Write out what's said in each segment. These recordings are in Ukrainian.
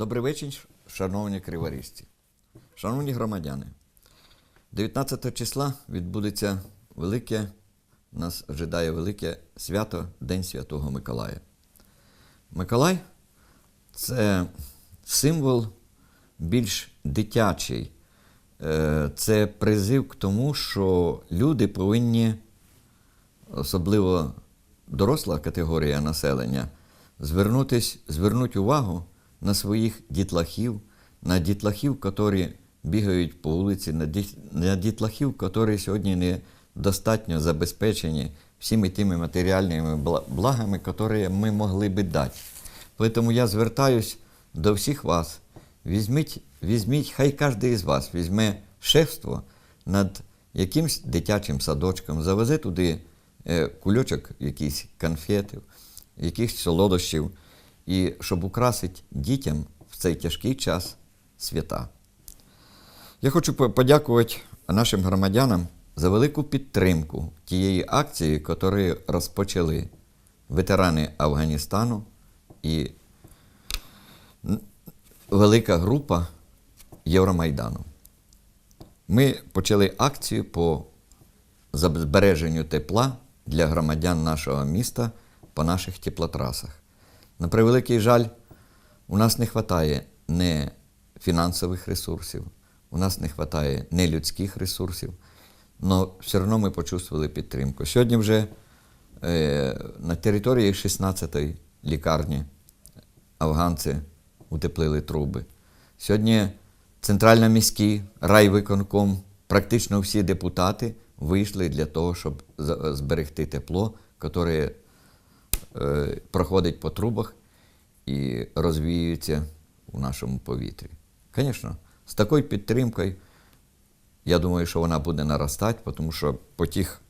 Добрий вечір, шановні криворізці. Шановні громадяни, 19 числа відбудеться велике, нас ожидає велике свято День Святого Миколая. Миколай це символ більш дитячий. Е, Це призив к тому, що люди повинні, особливо доросла категорія населення, звернутись, звернути увагу на своїх дітлахів, на дітлахів, які бігають по вулиці, на дітлахів, які сьогодні недостатньо забезпечені всіми тими матеріальними благами, які ми могли би дати. Тому я звертаюсь до всіх вас. Візьміть, хай кожен із вас візьме шефство над якимсь дитячим садочком, завезе туди е, кульочок якийсь конфетів, якихось солодощів, і щоб украсити дітям в цей тяжкий час свята. Я хочу подякувати нашим громадянам за велику підтримку тієї акції, яку розпочали ветерани Афганістану і велика група Євромайдану. Ми почали акцію по збереженню тепла для громадян нашого міста по наших теплотрасах. На превеликий жаль, у нас не вистачає не фінансових ресурсів, у нас не вистачає не людських ресурсів, але все одно ми почувствували підтримку. Сьогодні вже е, на території 16-ї лікарні афганці утеплили труби. Сьогодні центрально-міський райвиконком, практично всі депутати вийшли для того, щоб зберегти тепло, яке проходить по трубах і розвіюється у нашому повітрі. Звісно, з такою підтримкою, я думаю, що вона буде наростати, тому що по тих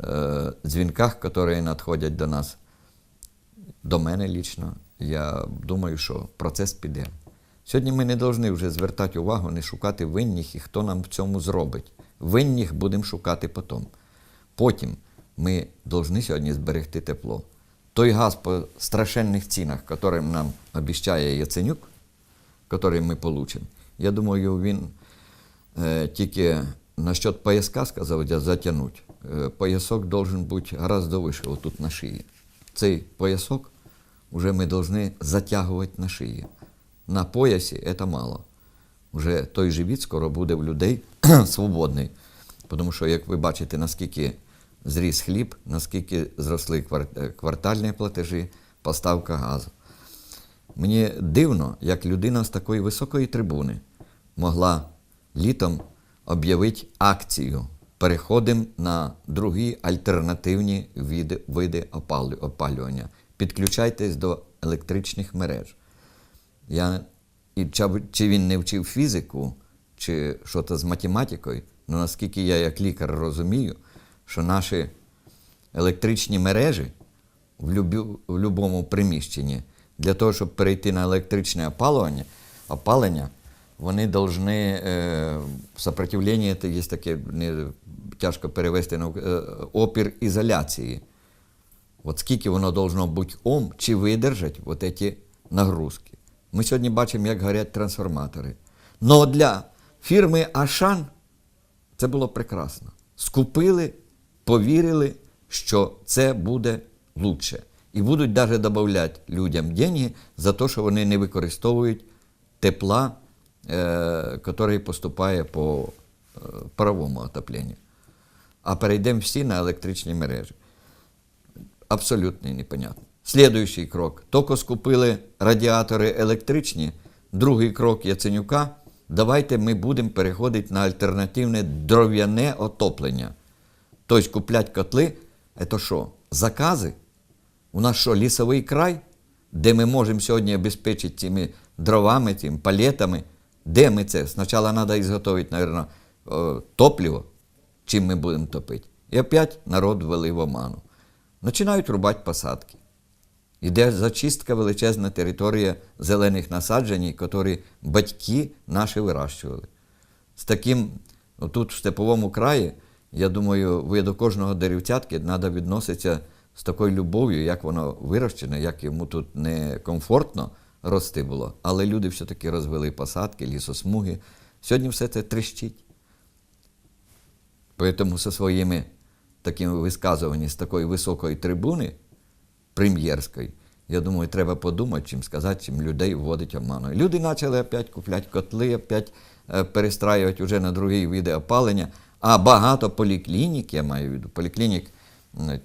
е, дзвінках, які надходять до нас, до мене лічно, я думаю, що процес піде. Сьогодні ми не повинні вже звертати увагу, не шукати винних і хто нам в цьому зробить. Винних будемо шукати потім. Потім ми повинні сьогодні зберегти тепло. Той газ по страшенних цінах, яким нам обіцяє Яценюк, який ми получимо, я думаю, він е, тільки насчет пояска сказав, затягнуть. Е, поясок должен бути гораздо вище, отут на шиї. Цей поясок вже ми повинні затягувати на шиї. На поясі це мало. Уже той живіт скоро буде в людей свободний. Тому що, як ви бачите, наскільки зріс хліб, наскільки зросли е, квартальні платежі, поставка газу. Мені дивно, як людина з такої високої трибуни могла літом об'явити акцію. Переходимо на другі альтернативні види, види опалю- опалювання. Підключайтесь до електричних мереж. Я, і чи він не вчив фізику, чи щось з математикою, але наскільки я як лікар розумію, що наші електричні мережі в, будь-якому приміщенні для того, щоб перейти на електричне опалення, опалення вони повинні е, сопротивлення, це є таке не, тяжко перевести на е, опір ізоляції. От скільки воно должно бути ом, чи видержать от ці нагрузки. Ми сьогодні бачимо, як горять трансформатори. Но для фірми Ашан це було прекрасно. Скупили, повірили, що це буде лучше. І будуть навіть додавати людям деньги за те, що вони не використовують тепла, е, який поступає по е, паровому отопленню. А перейдемо всі на електричні мережі абсолютно непонятно. Слідуючий крок. Тільки скупили радіатори електричні. Другий крок Яценюка. Давайте ми будемо переходити на альтернативне дров'яне отоплення. Тобто куплять котли, це що? Закази? У нас що, лісовий край, де ми можемо сьогодні обезпечити цими дровами, цими палетами? Де ми це? Спочатку треба ізготовити, мабуть, топливо, чим ми будемо топити. І опять народ ввели в оману. Починають рубати посадки. Іде зачистка величезна територія зелених насаджень, які батьки наші вирощували. З таким, тут в степовому краї, я думаю, ви до кожного деревцятки треба відноситися з такою любов'ю, як воно вирощене, як йому тут не комфортно, рости було. Але люди все-таки розвели посадки, лісосмуги. Сьогодні все це трещить. Поэтому со своїми такими висказуваннями з такої високої трибуни, прем'єрської, я думаю, треба подумати, чим сказати, чим людей вводить обману. Люди почали опять купляти котли, опять е, перестраювати вже на другий види опалення, а багато поліклінік, я маю в виду, поліклінік,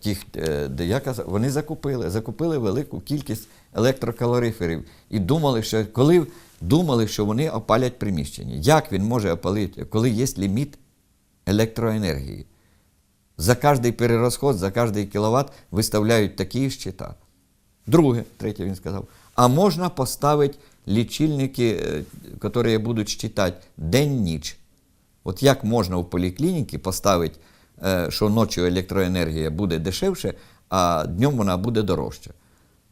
тих, е, де я казав, вони закупили, закупили велику кількість електрокалориферів і думали, що коли думали, що вони опалять приміщення. Як він може опалити, коли є ліміт електроенергії? За кожний перерозход, за кожний кіловат виставляють такі щита. Друге, третє він сказав. А можна поставити лічильники, е, які будуть считати день-ніч. От як можна в поліклініці поставити, е, що ночі електроенергія буде дешевше, а днем вона буде дорожча.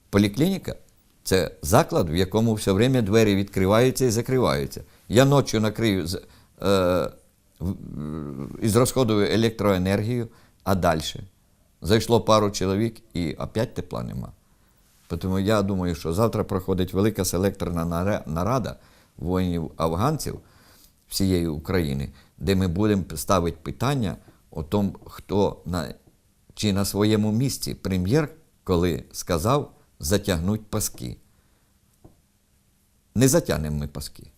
Поліклініка це заклад, в якому все время двері відкриваються і закриваються. Я ночі накрию е, в- із електроенергію, а далі зайшло пару чоловік і опять тепла нема. Тому я думаю, що завтра проходить велика селекторна нарада воїнів-афганців всієї України, де ми будемо ставити питання о тому, хто на, чи на своєму місці прем'єр, коли сказав затягнуть паски. Не затягнемо ми паски.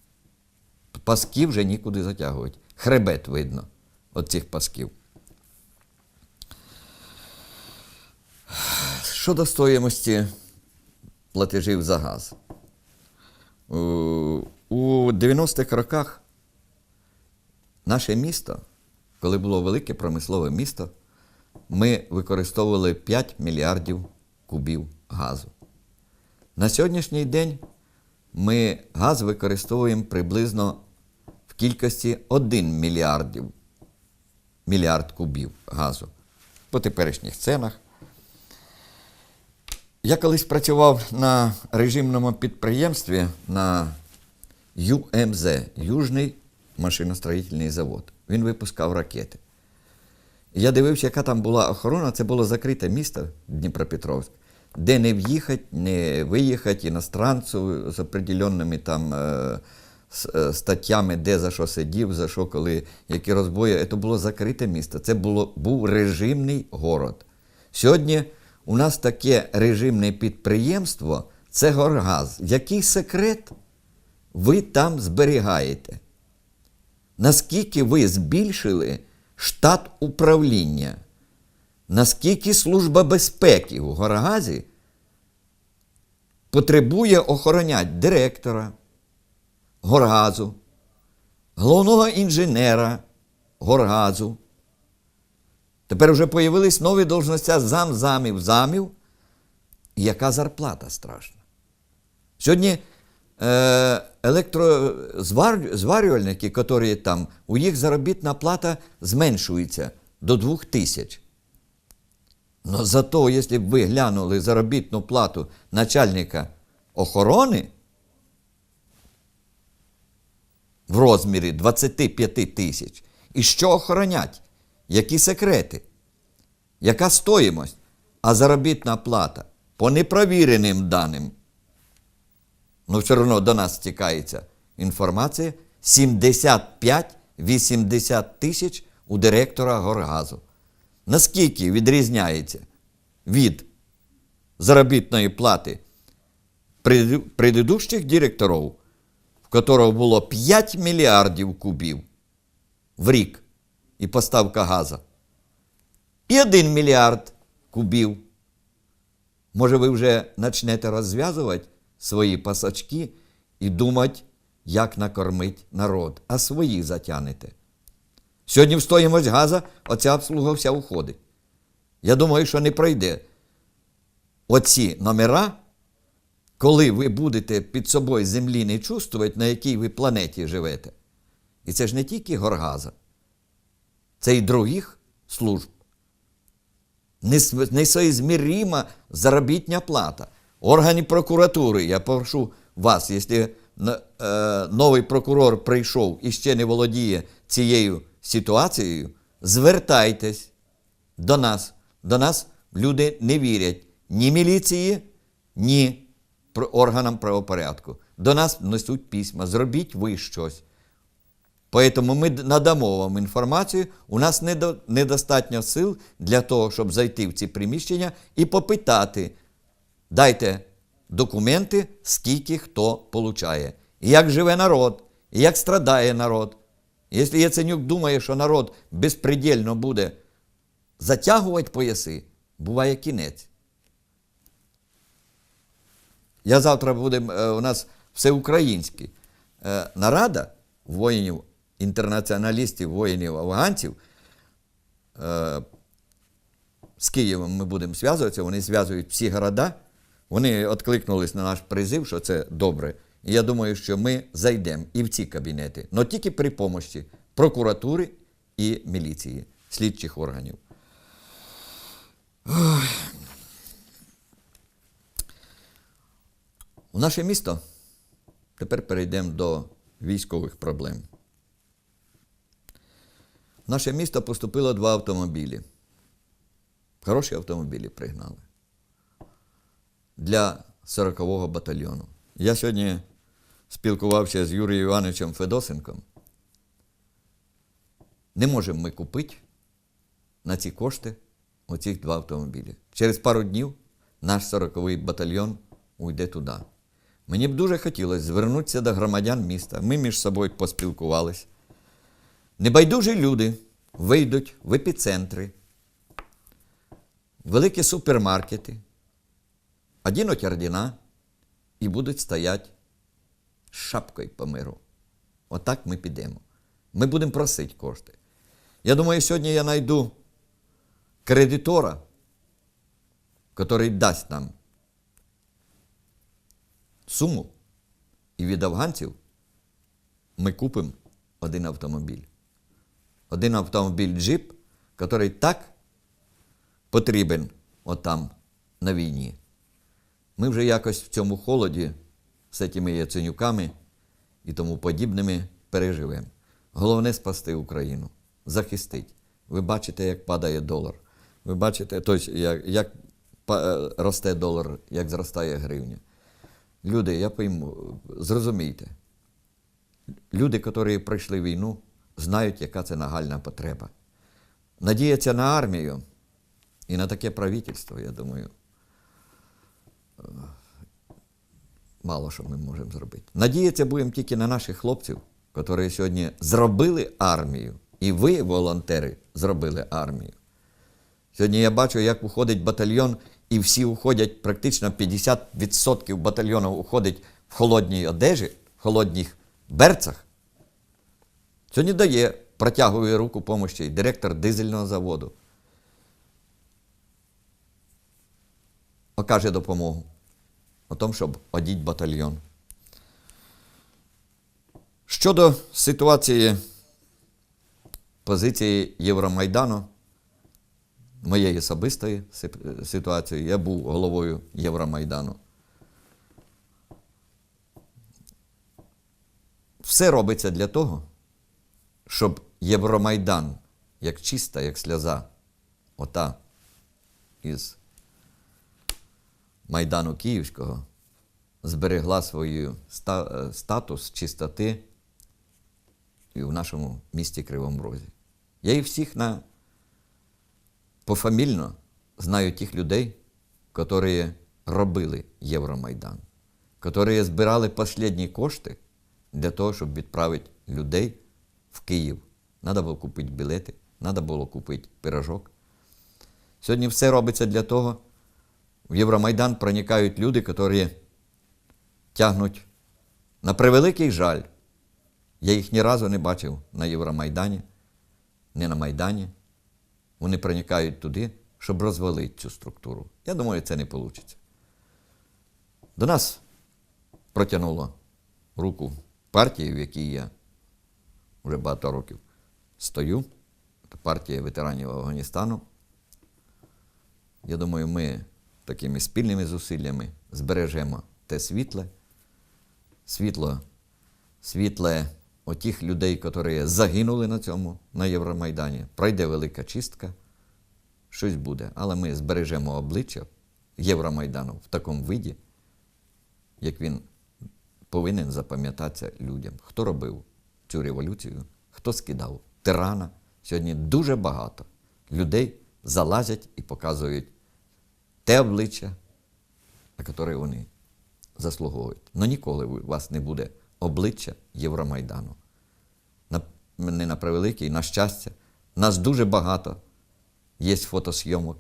Паски вже нікуди затягувати. Хребет видно від цих пасків. Щодо стоїмості платежів за газ. У 90-х роках наше місто, коли було велике промислове місто, ми використовували 5 мільярдів кубів газу. На сьогоднішній день ми газ використовуємо приблизно в кількості 1 мільярдів, мільярд кубів газу по теперішніх ценах. Я колись працював на режимному підприємстві на ЮМЗ Южний машиностроїтельний завод. Він випускав ракети. Я дивився, яка там була охорона. Це було закрите місто Дніпропетровськ, де не в'їхати, не виїхати іностранцю з определенними там е, е, статтями, де за що сидів, за що коли, які розбої. Це було закрите місто. Це було, був режимний город. Сьогодні у нас таке режимне підприємство це Горгаз. Який секрет ви там зберігаєте? Наскільки ви збільшили штат управління? Наскільки Служба безпеки у Горгазі потребує охороняти директора Горгазу, головного інженера Горгазу, Тепер вже появились нові должностя зам замів. І яка зарплата страшна? Сьогодні електрозварювальники, які там, у їх заробітна плата зменшується до 2 тисяч. Но зато, якщо б ви глянули заробітну плату начальника охорони в розмірі 25 тисяч, і що охоронять? Які секрети? Яка стоїмость? А заробітна плата по непровіреним даним. Ну, все одно до нас стікається інформація 75-80 тисяч у директора Горгазу. Наскільки відрізняється від заробітної плати предыдущих директорів, в которого було 5 мільярдів кубів в рік і поставка газу. І 1 мільярд кубів. Може, ви вже почнете розв'язувати свої пасачки і думати, як накормити народ, а свої затягнете. Сьогодні в стоїмость газа оця обслуга вся уходить. Я думаю, що не пройде оці номера, коли ви будете під собою землі не чувствувати, на якій ви планеті живете. І це ж не тільки горгаза, це й других служб. Нес- Несоізміріма заробітня плата. Органи прокуратури, я прошу вас, якщо е, новий прокурор прийшов і ще не володіє цією ситуацією, звертайтесь до нас. До нас люди не вірять ні міліції, ні органам правопорядку. До нас несуть письма, зробіть ви щось. Поэтому ми надамо вам інформацію. У нас недостатньо сил для того, щоб зайти в ці приміщення і попитати, дайте документи, скільки хто получає. І як живе народ, і як страдає народ. Якщо Яценюк думає, що народ безпредельно буде затягувати пояси, буває кінець. Я завтра буде е, у нас всеукраїнський е, нарада воїнів, інтернаціоналістів, воїнів, афганців. Е, з Києвом ми будемо зв'язуватися, вони зв'язують всі города. Вони відкликнулись на наш призив, що це добре. І я думаю, що ми зайдемо і в ці кабінети, але тільки при помощі прокуратури і міліції, слідчих органів. У наше місто тепер перейдемо до військових проблем. В наше місто поступило два автомобілі. Хороші автомобілі пригнали для 40-го батальйону. Я сьогодні спілкувався з Юрієм Івановичем Федосенком. Не можемо ми купити на ці кошти оцих два автомобілі. Через пару днів наш 40-й батальйон уйде туди. Мені б дуже хотілося звернутися до громадян міста. Ми між собою поспілкувались. Небайдужі люди вийдуть в епіцентри, великі супермаркети, одінуть ордена і будуть стояти шапкою по миру. Отак ми підемо. Ми будемо просити кошти. Я думаю, сьогодні я знайду кредитора, який дасть нам суму, і від афганців ми купимо один автомобіль. Один автомобіль джип, який так потрібен отам на війні. Ми вже якось в цьому холоді з цими яценюками і тому подібними переживемо. Головне спасти Україну, захистити. Ви бачите, як падає долар. Ви бачите, тобто, як, як е, росте долар, як зростає гривня. Люди, я пойму, зрозумійте, люди, які пройшли війну, знають, яка це нагальна потреба. Надіяться на армію і на таке правительство, я думаю, мало що ми можемо зробити. Надіятися будемо тільки на наших хлопців, які сьогодні зробили армію, і ви, волонтери, зробили армію. Сьогодні я бачу, як уходить батальйон, і всі уходять, практично 50% батальйону уходить в холодній одежі, в холодних берцах. Сьогодні дає, протягує руку помощі директор дизельного заводу. Окаже допомогу о тому, щоб одіть батальйон. Щодо ситуації позиції Євромайдану, моєї особистої ситуації, я був головою Євромайдану. Все робиться для того, щоб Євромайдан, як чиста, як сльоза, ота із Майдану Київського, зберегла ста- е, статус чистоти і в нашому місті Кривому Розі. Я їх всіх на пофамільно знаю тих людей, які робили Євромайдан, які збирали останні кошти для того, щоб відправити людей в Київ. Треба було купити білети, треба було купити пирожок. Сьогодні все робиться для того. В Євромайдан проникають люди, які тягнуть на превеликий жаль. Я їх ні разу не бачив на Євромайдані, не на Майдані. Вони проникають туди, щоб розвалити цю структуру. Я думаю, це не вийде. До нас протягнуло руку партії, в якій я вже багато років стою. Це партія ветеранів Афганістану. Я думаю, ми такими спільними зусиллями збережемо те світле, світло, світле отих людей, які загинули на цьому, на Євромайдані. Пройде велика чистка, щось буде. Але ми збережемо обличчя Євромайдану в такому виді, як він повинен запам'ятатися людям. Хто робив цю революцію, хто скидав тирана. Сьогодні дуже багато людей залазять і показують те обличчя, на яке вони заслуговують. Но ніколи у вас не буде обличчя Євромайдану. На, не на превеликий, на щастя, нас дуже багато. Є фотосйомок,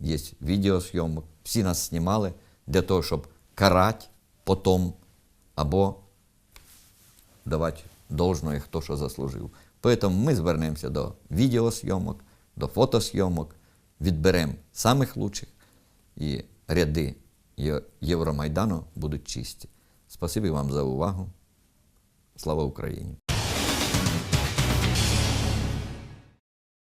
є відеосйомок. Всі нас знімали для того, щоб карати потом або давати должное, хто що заслужив. Тому ми звернемося до відеосйомок, до фотосйомок, відберемо самих лучших і ряди Євромайдану будуть чисті. Спасибі вам за увагу. Слава Україні!